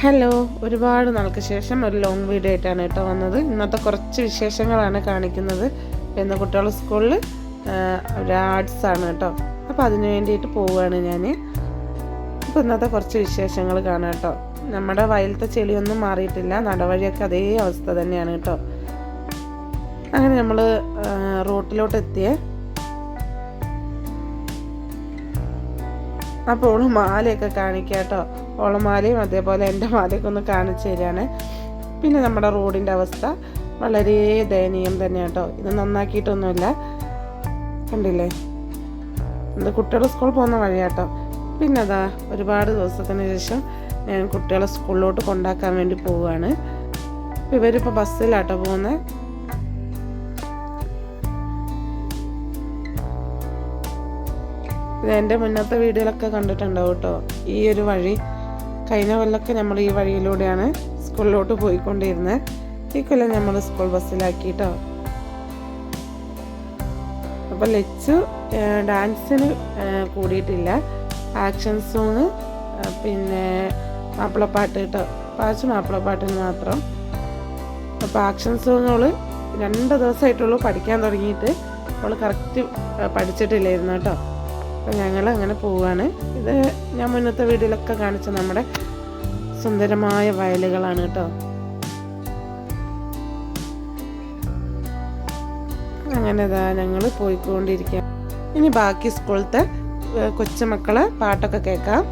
Hello ഒരുപാട് നാൾക്ക് ശേഷം ഒരു ലോങ് വീഡിയോ ആയിട്ടാണ് കേട്ടോ വന്നത്. ഇന്നത്തെ കുറച്ച് വിശേഷങ്ങളാണ് കാണിക്കുന്നത്. എന്ന കുട്ടികൾ സ്കൂളിൽ ഒരു ആർട്സ് ആണ് കേട്ടോ. അപ്പോൾ അതിന് വേണ്ടിയിട്ട് പോവുകയാണ് ഞാൻ അപ്പോൾ ഇന്നത്തെ കുറച്ച് വിശേഷങ്ങൾ കാണാം കേട്ടോ. നമ്മുടെ വയലത്തെ ചെളിയൊന്നും മാറിയിട്ടില്ല. നടവഴിയൊക്കെ അതേ അവസ്ഥ തന്നെയാണ് കേട്ടോ. അങ്ങനെ നമ്മൾ റോട്ടിലോട്ട് എത്തിയേ അപ്പോൾ ഓൾ മാലയൊക്കെ കാണിക്കുക കേട്ടോ ഓളെ മാലയും അതേപോലെ എന്റെ മാലയൊക്കെ ഒന്ന് കാണിച്ചു തരികയാണ് പിന്നെ നമ്മുടെ റോഡിന്റെ അവസ്ഥ വളരെ ദയനീയം തന്നെ കേട്ടോ ഇത് നന്നാക്കിയിട്ടൊന്നുമില്ല. കണ്ടില്ലേ? ഇത് കുട്ടികൾ സ്കൂളിൽ പോകുന്ന വഴിയാട്ടോ പിന്നെ അതാ ഒരുപാട് ദിവസത്തിന് ശേഷം ഞാൻ കുട്ടികളെ സ്കൂളിലോട്ട് കൊണ്ടാക്കാൻ വേണ്ടി പോവുകയാണ് ഇവരിപ്പോൾ ബസ്സിലാട്ടോ പോകുന്നത് എന്റെ മുന്നത്തെ വീഡിയോയിലൊക്കെ കണ്ടിട്ടുണ്ടാവും കേട്ടോ ഈ ഒരു വഴി കഴിഞ്ഞ കൊല്ലമൊക്കെ നമ്മൾ ഈ വഴിയിലൂടെയാണ് സ്കൂളിലോട്ട് പോയിക്കൊണ്ടിരുന്നത് ഈ കൊല്ലം നമ്മൾ സ്കൂൾ ബസ്സിലാക്കിയിട്ടോ അപ്പോൾ ലച്ചു ഡാൻസിന് കൂടിയിട്ടില്ല. ആക്ഷൻ സോങ് പിന്നെ മാപ്പിളപ്പാട്ട് കേട്ടോ പാച്ച് മാപ്പിളപ്പാട്ടിന് മാത്രം. അപ്പോൾ ആക്ഷൻ സോങ്ങുകൾ രണ്ട് ദിവസമായിട്ടുള്ളൂ പഠിക്കാൻ തുടങ്ങിയിട്ട്. അവൾ കറക്റ്റ് പഠിച്ചിട്ടില്ലായിരുന്നു കേട്ടോ അപ്പം ഞങ്ങൾ അങ്ങനെ പോവുകയാണ് ഇത് ഞാൻ മുന്നത്തെ വീഡിയോയിലൊക്കെ കാണിച്ച നമ്മുടെ സുന്ദരമായ വയലുകളാണ് കേട്ടോ. അങ്ങനെ ഇതാ ഞങ്ങൾ പോയിക്കൊണ്ടിരിക്കാം. ഇനി ബാക്കി സ്കൂളത്തെ കൊച്ചുമക്കളെ പാട്ടൊക്കെ കേൾക്കാം.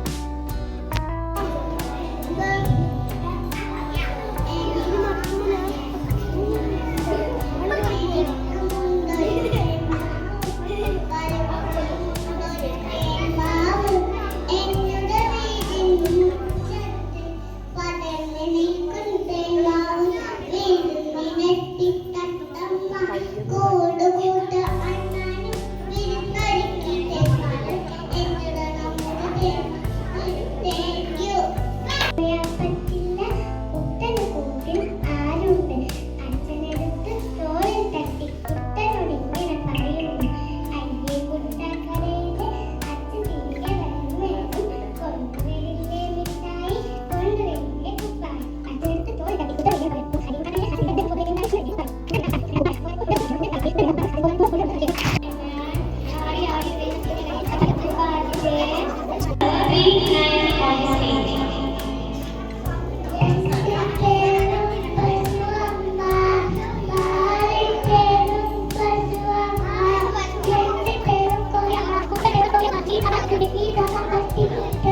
し正しくべき正しい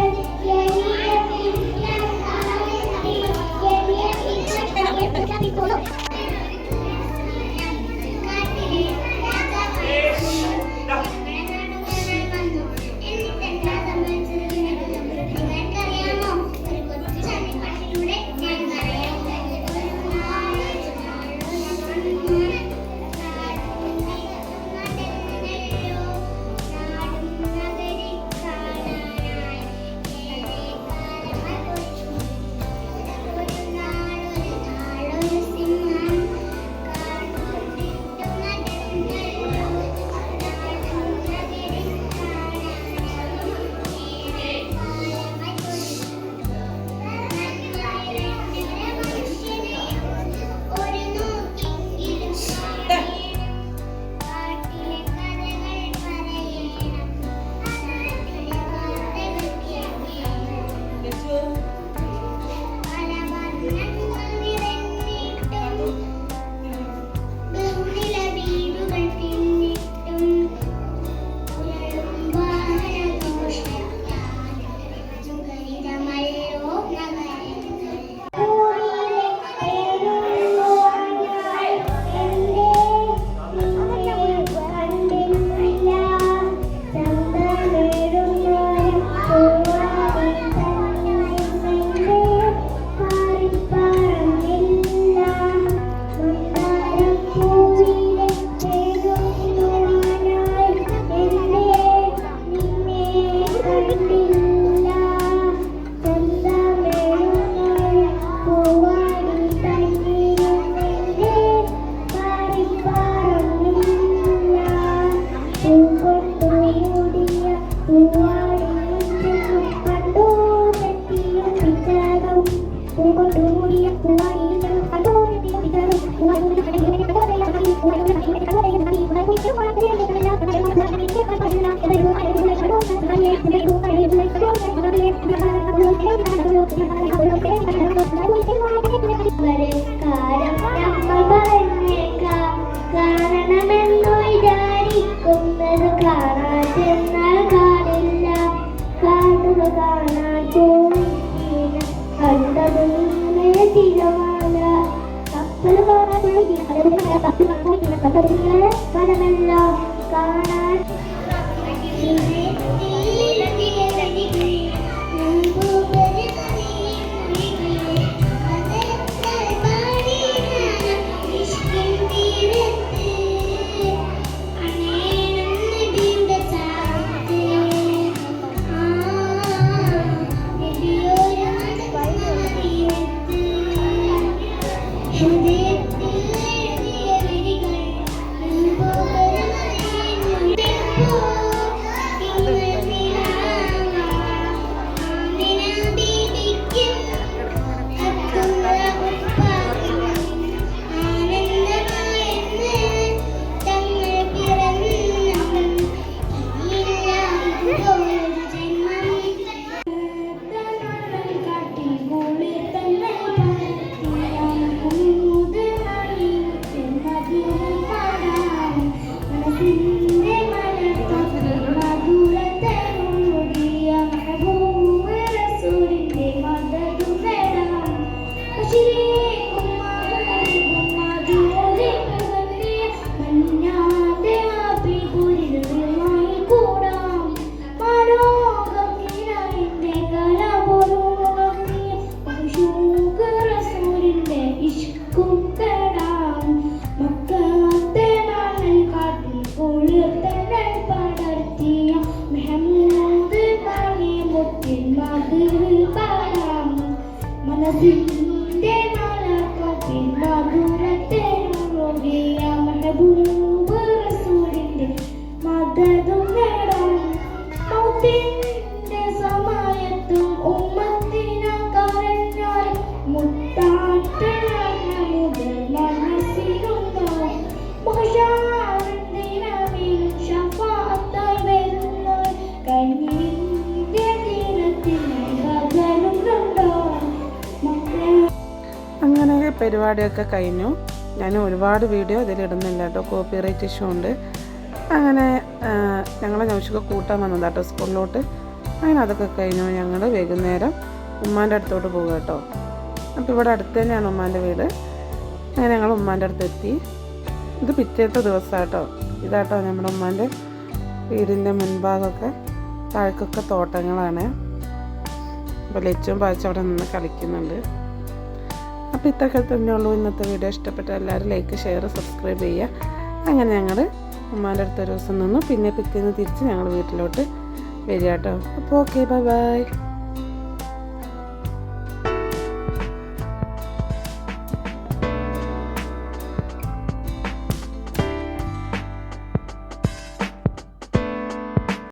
Thank you. ada yang ada yang ada yang ada yang പരിപാടിയൊക്കെ കഴിഞ്ഞു. ഞാൻ ഒരുപാട് വീഡിയോ ഇതിലിടുന്നില്ല കേട്ടോ. കോപ്പി റൈറ്റ് ഇഷ്യൂ ഉണ്ട്. അങ്ങനെ ഞങ്ങളെ ഞവശ്യൊക്കെ കൂട്ടാൻ വന്നത് കേട്ടോ സ്കൂളിലോട്ട്. അങ്ങനെ അതൊക്കെ കഴിഞ്ഞു. ഞങ്ങൾ വൈകുന്നേരം ഉമ്മാന്റെ അടുത്തോട്ട് പോകുക കേട്ടോ. അപ്പോൾ ഇവിടെ അടുത്ത് തന്നെയാണ് ഉമ്മാന്റെ വീട്. അങ്ങനെ ഞങ്ങൾ ഉമ്മാന്റെ അടുത്ത് എത്തി. ഇത് പിറ്റേത്തെ ദിവസമാണ് കേട്ടോ. ഇതാട്ടോ നമ്മുടെ ഉമ്മാന്റെ വീടിന്റെ മുൻഭാഗമൊക്കെ. താഴേക്കൊക്കെ തോട്ടങ്ങളാണ്. അപ്പോൾ ലച്ചും പാച്ചും അവിടെ നിന്ന് കളിക്കുന്നുണ്ട്. അപ്പോൾ ഇത്രയൊക്കെ തന്നെ ഉള്ളൂ ഇന്നത്തെ വീഡിയോ. ഇഷ്ടപ്പെട്ട എല്ലാവരും ലൈക്ക് ഷെയർ സബ്സ്ക്രൈബ് ചെയ്യുക. അങ്ങനെ ഞങ്ങൾ ഉമ്മാന്റെ അടുത്ത ദിവസം നിന്നു. പിന്നെ പിറ്റേന്ന് തിരിച്ച് ഞങ്ങൾ വീട്ടിലോട്ട് വരിക കേട്ടോ. അപ്പോൾ ഓക്കെ ബൈ ബൈ